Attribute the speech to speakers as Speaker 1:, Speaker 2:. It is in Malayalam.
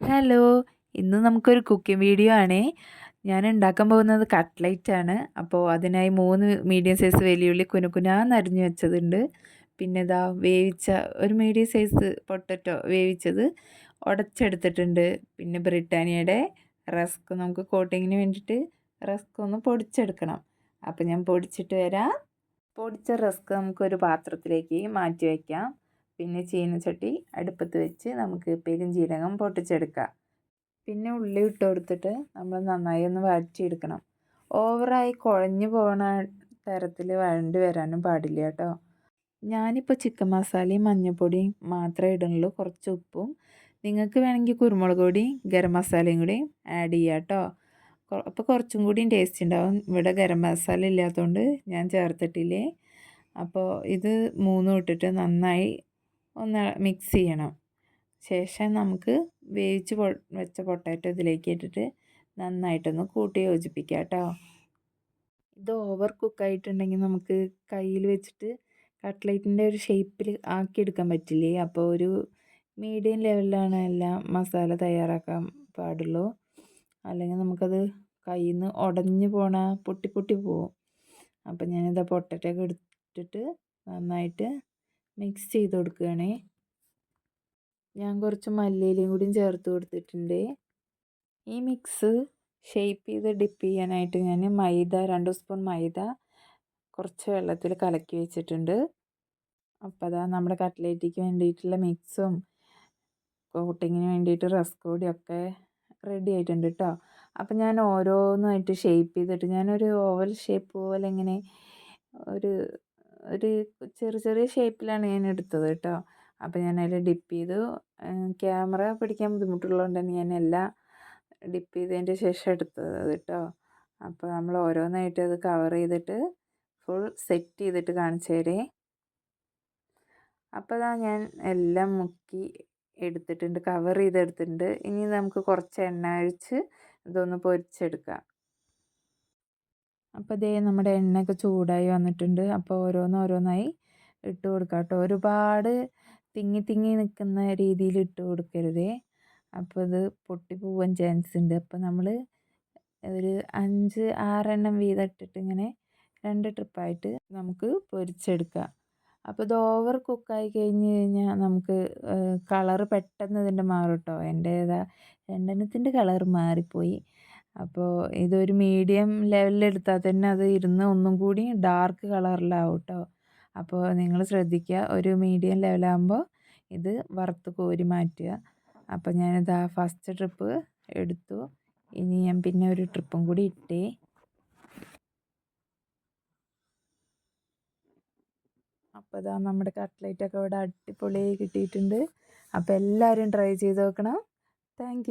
Speaker 1: ഹലോ ഇന്ന് നമുക്കൊരു കുക്കിംഗ് വീഡിയോ ആണേ. ഞാൻ ഉണ്ടാക്കാൻ പോകുന്നത് കട്ട്ലൈറ്റ് ആണ്. അപ്പോൾ അതിനായി മൂന്ന് മീഡിയം സൈസ് വലിയുള്ളി കുനുകുനാന്ന് അരിഞ്ഞു വെച്ചതുണ്ട്. പിന്നെ ഇതാ വേവിച്ച ഒരു മീഡിയം സൈസ് പൊട്ടറ്റോ വേവിച്ചത് ഉടച്ചെടുത്തിട്ടുണ്ട്. പിന്നെ ബ്രിട്ടാനിയയുടെ റസ്ക് നമുക്ക് കോട്ടിങ്ങിന് വേണ്ടിയിട്ട് റസ്ക് ഒന്ന് പൊടിച്ചെടുക്കണം. അപ്പോൾ ഞാൻ പൊടിച്ചിട്ട് വരാം. പൊടിച്ച റസ്ക് നമുക്കൊരു പാത്രത്തിലേക്ക് മാറ്റി വയ്ക്കാം പിന്നെ ചീനച്ചട്ടി അടുപ്പത്ത് വെച്ച് നമുക്ക് പെരുംജീരകം പൊട്ടിച്ചെടുക്കാം. പിന്നെ ഉള്ളി ഇട്ട് കൊടുത്തിട്ട് നമ്മൾ നന്നായി ഒന്ന് വഴറ്റിയെടുക്കണം. ഓവറായി കുഴഞ്ഞു പോകണ തരത്തിൽ വഴണ്ടി വരാനും പാടില്ല കേട്ടോ. ഞാനിപ്പോൾ ചിക്കൻ മസാലയും മഞ്ഞൾപ്പൊടിയും മാത്രമേ ഇടുന്നുള്ളൂ. കുറച്ച് ഉപ്പും. നിങ്ങൾക്ക് വേണമെങ്കിൽ കുരുമുളക് പൊടി ഗരം മസാലയും കൂടി ആഡ് ചെയ്യാം കേട്ടോ. അപ്പോൾ കുറച്ചും കൂടി ടേസ്റ്റ് ഉണ്ടാവും. ഇവിടെ ഗരം മസാല ഇല്ലാത്തതുകൊണ്ട് ഞാൻ ചേർത്തിട്ടില്ലേ? അപ്പോൾ ഇത് മൂന്നും ഇട്ടിട്ട് നന്നായി ഒന്ന് മിക്സ് ചെയ്യണം. ശേഷം നമുക്ക് വേവിച്ച് വെച്ച പൊട്ടാറ്റോ ഇതിലേക്ക് ഇട്ടിട്ട് നന്നായിട്ടൊന്ന് കൂട്ടി യോജിപ്പിക്കാം കേട്ടോ. ഇത് ഓവർ കുക്കായിട്ടുണ്ടെങ്കിൽ നമുക്ക് കയ്യിൽ വെച്ചിട്ട് കട്ട്ലേറ്റിന്റെ ഒരു ഷേപ്പിൽ ആക്കിയെടുക്കാൻ പറ്റില്ലേ? അപ്പോൾ ഒരു മീഡിയം ലെവലിലാണ് എല്ലാം മസാല തയ്യാറാക്കാൻ പാടുള്ളൂ. അല്ലെങ്കിൽ നമുക്കത് കയ്യിൽ നിന്ന് ഉടഞ്ഞു പോണ പൊട്ടി പൊട്ടി പോവും. അപ്പം ഞാനിത് പൊട്ടറ്റൊക്കെ എടുത്തിട്ട് നന്നായിട്ട് മിക്സ് ചെയ്ത് കൊടുക്കുകയാണേ ഞാൻ കുറച്ച് മല്ലിയിലയും കൂടിയും ചേർത്ത് കൊടുത്തിട്ടുണ്ട്. ഈ മിക്സ് ഷേപ്പ് ചെയ്ത് ഡിപ്പ് ചെയ്യാനായിട്ട് ഞാൻ മൈദ രണ്ട് സ്പൂൺ മൈദ കുറച്ച് വെള്ളത്തിൽ കലക്കി വെച്ചിട്ടുണ്ട്. അപ്പോൾ അതാ നമ്മുടെ കട്ട്ലേറ്റിക്ക് വേണ്ടിയിട്ടുള്ള മിക്സും കോട്ടിങ്ങിന് വേണ്ടിയിട്ട് റസ്കോടിയും ഒക്കെ റെഡി ആയിട്ടുണ്ട് കേട്ടോ അപ്പം ഞാൻ ഓരോന്നായിട്ട് ഷേപ്പ് ചെയ്തിട്ട് ഞാനൊരു ഓവൽ ഷേപ്പ് പോലെ ഇങ്ങനെ ഒരു ഒരു ചെറിയ ചെറിയ ഷേപ്പിലാണ് ഞാൻ എടുത്തത് കേട്ടോ. അപ്പോൾ ഞാൻ അതിൽ ഡിപ്പ് ചെയ്തു. ക്യാമറ പിടിക്കാൻ ബുദ്ധിമുട്ടുള്ളതുകൊണ്ട് തന്നെ ഞാൻ എല്ലാം ഡിപ്പ് ചെയ്തതിന്റെ ശേഷം എടുത്തത് കേട്ടോ. അപ്പോൾ നമ്മൾ ഓരോന്നായിട്ട് അത് കവർ ചെയ്തിട്ട് ഫുൾ സെറ്റ് ചെയ്തിട്ട് കാണിച്ചു തരേ. അപ്പോൾ അതാ ഞാൻ എല്ലാം മുക്കി എടുത്തിട്ടുണ്ട് കവർ ചെയ്തെടുത്തിട്ടുണ്ട്. ഇനി നമുക്ക് കുറച്ച് എണ്ണ ഒഴിച്ച് ഇതൊന്ന് പൊരിച്ചെടുക്കാം. അപ്പോൾ ദേ നമ്മുടെ എണ്ണയൊക്കെ ചൂടായി വന്നിട്ടുണ്ട്. അപ്പോൾ ഓരോന്ന് ഓരോന്നായി ഇട്ട് കൊടുക്കാം കേട്ടോ. ഒരുപാട് തിങ്ങി തിങ്ങി നിൽക്കുന്ന രീതിയിൽ ഇട്ട് കൊടുക്കരുതേ. അപ്പോൾ ഇത് പൊട്ടി പോകാൻ ചാൻസ് ഉണ്ട്. അപ്പോൾ നമ്മൾ ഒരു അഞ്ച് ആറെണ്ണം വീതം ഇട്ടിട്ട് ഇങ്ങനെ രണ്ട് ട്രിപ്പായിട്ട് നമുക്ക് പൊരിച്ചെടുക്കാം. അപ്പോൾ ഇത് ഓവർ കുക്കായി കഴിഞ്ഞ് കഴിഞ്ഞാൽ നമുക്ക് കളറ് പെട്ടെന്ന് ഇതിന്റെ മാറും കേട്ടോ. എന്റെ ഏതാ രണ്ടെണ്ണത്തിന്റെ കളർ മാറിപ്പോയി. അപ്പോൾ ഇതൊരു മീഡിയം ലെവലിൽ എടുത്താൽ തന്നെ അത് ഇരുന്ന് ഒന്നും കൂടി ഡാർക്ക് കളറിലാവും കേട്ടോ അപ്പോൾ നിങ്ങൾ ശ്രദ്ധിക്കുക ഒരു മീഡിയം ലെവലാകുമ്പോൾ ഇത് വറുത്ത് കോരി മാറ്റുക. അപ്പോൾ ഞാനിത് ആ ഫസ്റ്റ് ട്രിപ്പ് എടുത്തു. ഇനി ഞാൻ പിന്നെ ഒരു ട്രിപ്പും കൂടി ഇട്ടേ. അപ്പോൾ ഇതാ നമ്മുടെ കട്ട്ലേറ്റൊക്കെ ഇവിടെ അടിപൊളിയായി കിട്ടിയിട്ടുണ്ട്. അപ്പോൾ എല്ലാവരും ട്രൈ ചെയ്ത് നോക്കണം. താങ്ക്